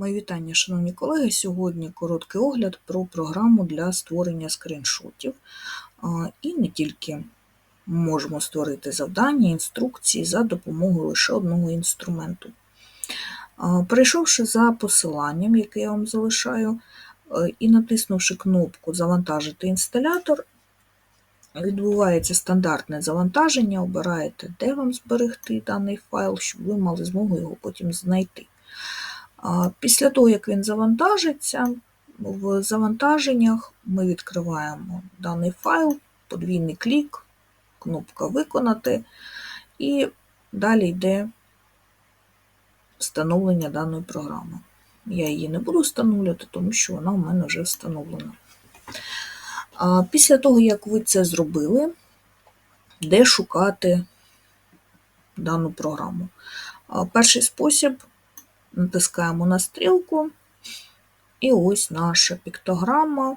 Мої вітання, шановні колеги. Сьогодні короткий огляд про програму для створення скріншотів. І не тільки можемо створити завдання, інструкції за допомогою лише одного інструменту. Перейшовши за посиланням, яке я вам залишаю, е, і натиснувши кнопку Завантажити інсталятор, відбувається стандартне завантаження, обираєте, де вам зберегти даний файл, щоб ви мали змогу його потім знайти. Після того, як він завантажиться, в завантаженнях ми відкриваємо даний файл, подвійний клік, кнопка Виконати, і далі йде встановлення даної програми. Я її не буду встановлювати, тому що вона в мене вже встановлена. Після того, як ви це зробили, де шукати дану програму. Перший спосіб натискаємо на стрілку, і ось наша піктограма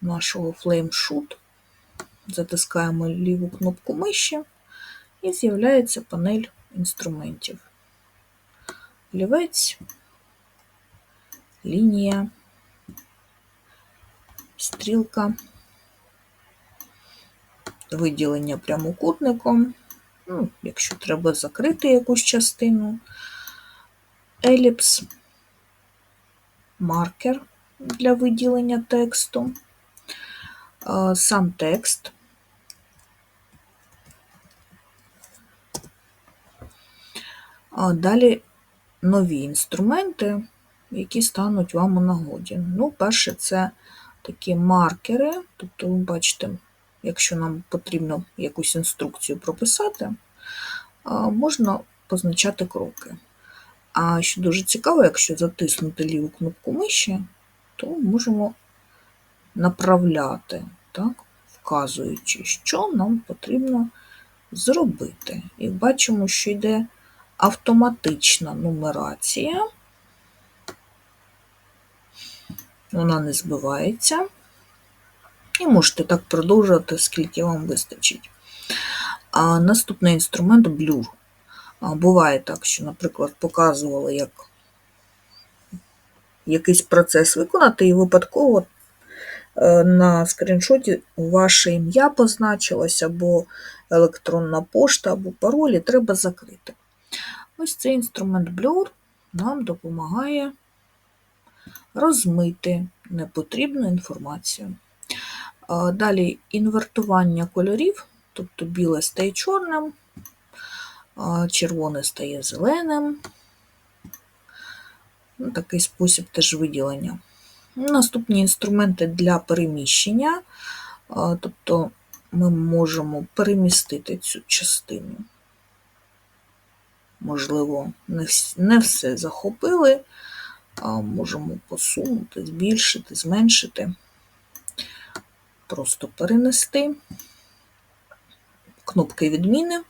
нашого FlameShoot. Затискаємо ліву кнопку миші і з'являється панель інструментів. Олівець, лінія, стрілка, виділення прямокутником. Ну, Якщо треба закрити якусь частину, еліпс, маркер для виділення тексту, сам текст. Далі нові інструменти, які стануть вам у нагоді. Ну, перше, це такі маркери, тобто, ви бачите, якщо нам потрібно якусь інструкцію прописати, можна позначати кроки. А що дуже цікаво, якщо затиснути ліву кнопку миші, то можемо направляти, так, вказуючи, що нам потрібно зробити. І бачимо, що йде автоматична нумерація, вона не збивається. І можете так продовжувати, скільки вам вистачить. А Наступний інструмент Blur. Буває так, що, наприклад, показували, як якийсь процес виконати, і випадково е, на скріншоті ваше ім'я позначилось, або електронна пошта, або пароль, і треба закрити. Ось цей інструмент Blur нам допомагає розмити непотрібну інформацію. Далі інвертування кольорів, тобто біле стає чорним, червоне стає зеленим. Ну, Такий спосіб теж виділення. Наступні інструменти для переміщення, тобто ми можемо перемістити цю частину. Можливо, не все захопили, можемо посунути, збільшити, зменшити просто перенести кнопки відміни.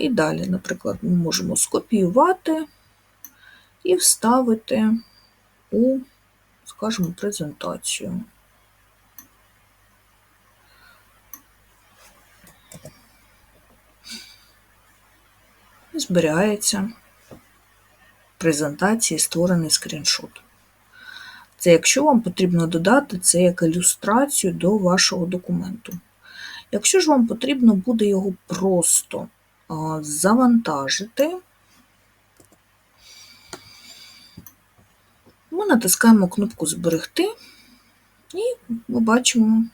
І далі, наприклад, ми можемо скопіювати і вставити у, скажімо, презентацію. Зберігається в презентації створений скріншот. Це якщо вам потрібно додати це як ілюстрацію до вашого документу. Якщо ж вам потрібно буде його просто завантажити, ми натискаємо кнопку Зберегти, і ми бачимо,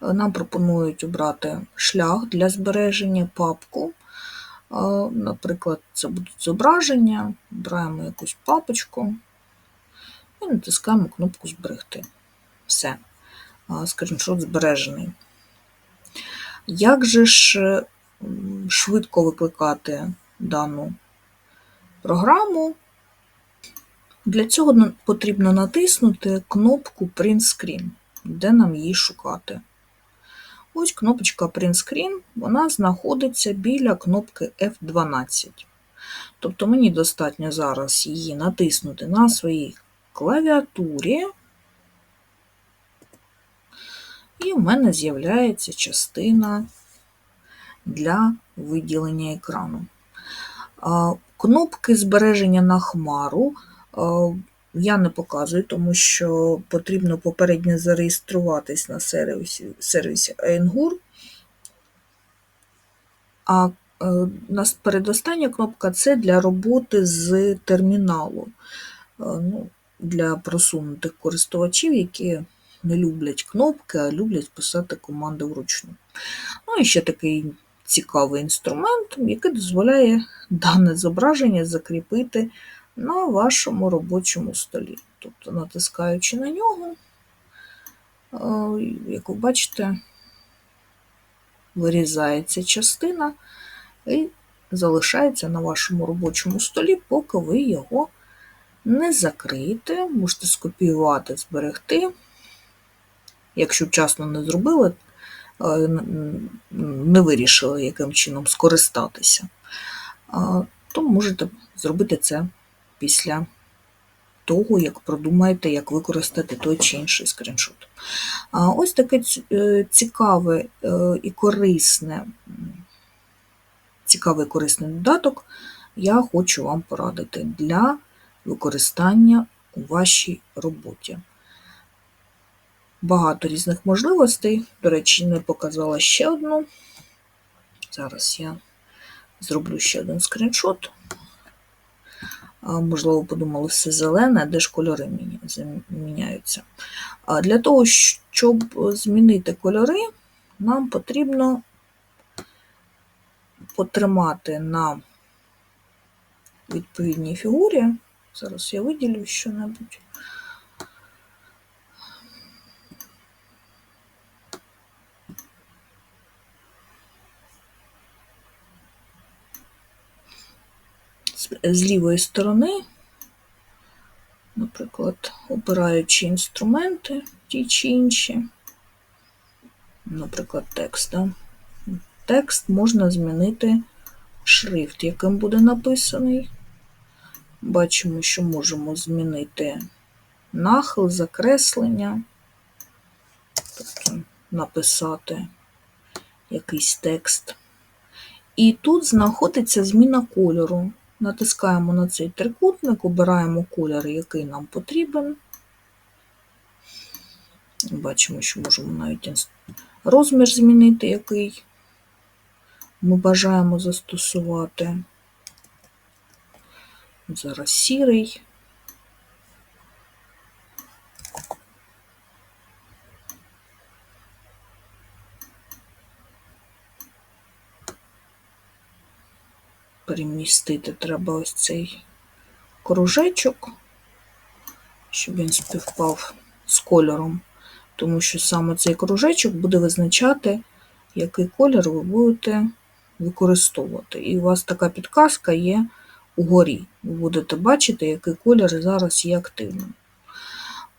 нам пропонують обрати шлях для збереження папку. Наприклад, це будуть зображення, обираємо якусь папочку і натискаємо кнопку Зберегти. Все, скріншот збережений. Як же ж швидко викликати дану програму? Для цього потрібно натиснути кнопку Print Screen, де нам її шукати. Ось кнопочка Print Screen, вона знаходиться біля кнопки F12. Тобто мені достатньо зараз її натиснути на своїй клавіатурі, і в мене з'являється частина для виділення екрану. Кнопки збереження на хмару я не показую, тому що потрібно попередньо зареєструватись на сервісі, сервісі Eingur. А е, передостання кнопка це для роботи з терміналу. Е, ну, Для просунутих користувачів, які не люблять кнопки, а люблять писати команди вручну. Ну і ще такий цікавий інструмент, який дозволяє дане зображення закріпити на вашому робочому столі. Тобто, натискаючи на нього, е, як ви бачите, вирізається частина і залишається на вашому робочому столі, поки ви його не закриєте. Можете скопіювати, зберегти. Якщо вчасно не зробили, е, не вирішили, яким чином скористатися, то можете зробити це після того, як продумаєте, як використати той чи інший скріншот. Ось таке е, цікаве е, і корисне, цікавий корисний додаток я хочу вам порадити для використання у вашій роботі. Багато різних можливостей, до речі, не показала ще одну. Зараз я зроблю ще один скріншот. Можливо, подумали, все зелене, де ж кольори міняються. Для того, щоб змінити кольори, нам потрібно потримати на відповідній фігурі. Зараз я виділю що-небудь. з лівої сторони, наприклад, обираючи інструменти ті чи інші, наприклад, текст. Да? Текст можна змінити шрифт, яким буде написаний. Бачимо, що можемо змінити нахил, закреслення, тобто написати якийсь текст. І тут знаходиться зміна кольору. Натискаємо на цей трикутник, обираємо колір, який нам потрібен. Бачимо, що можемо навіть розмір змінити, який ми бажаємо застосувати. Зараз сірий. перемістити треба ось цей кружечок, щоб він співпав з кольором, тому що саме цей кружечок буде визначати, який колір ви будете використовувати. І у вас така підказка є угорі. Ви будете бачити, який колір зараз є активним.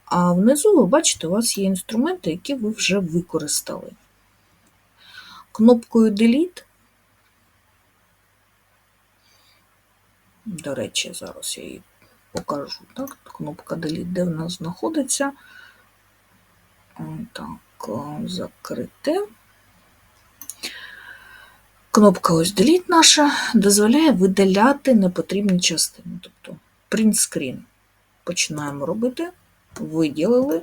А внизу, ви бачите, у вас є інструменти, які ви вже використали. Кнопкою Delete До речі, зараз я її покажу. Так? Кнопка Delete, де в нас знаходиться. Так, закрити. Кнопка ось Delete наша дозволяє видаляти непотрібні частини. Тобто print screen. Починаємо робити, виділили.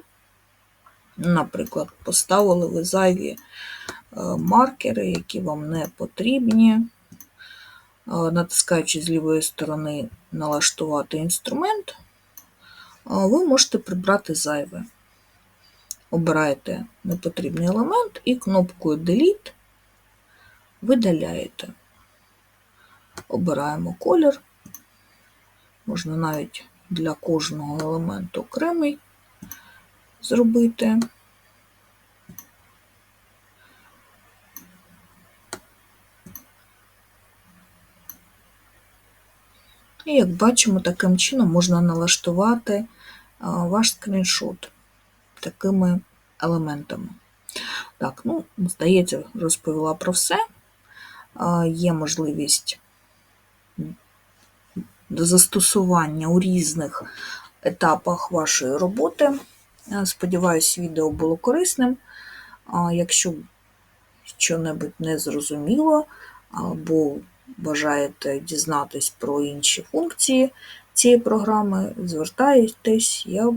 Наприклад, поставили ви зайві е, маркери, які вам не потрібні натискаючи з лівої сторони налаштувати інструмент, ви можете прибрати зайве. Обираєте непотрібний елемент і кнопкою Delete видаляєте. Обираємо колір, можна навіть для кожного елементу окремий зробити. І, як бачимо, таким чином можна налаштувати ваш скріншот такими елементами. Так, ну, здається, розповіла про все. Є можливість до застосування у різних етапах вашої роботи. Сподіваюсь, відео було корисним. Якщо що-небудь не зрозуміло, або бажаєте дізнатись про інші функції цієї програми, звертайтесь, я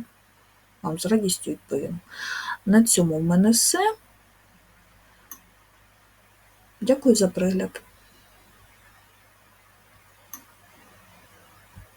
вам з радістю відповім. На цьому в мене все. Дякую за перегляд.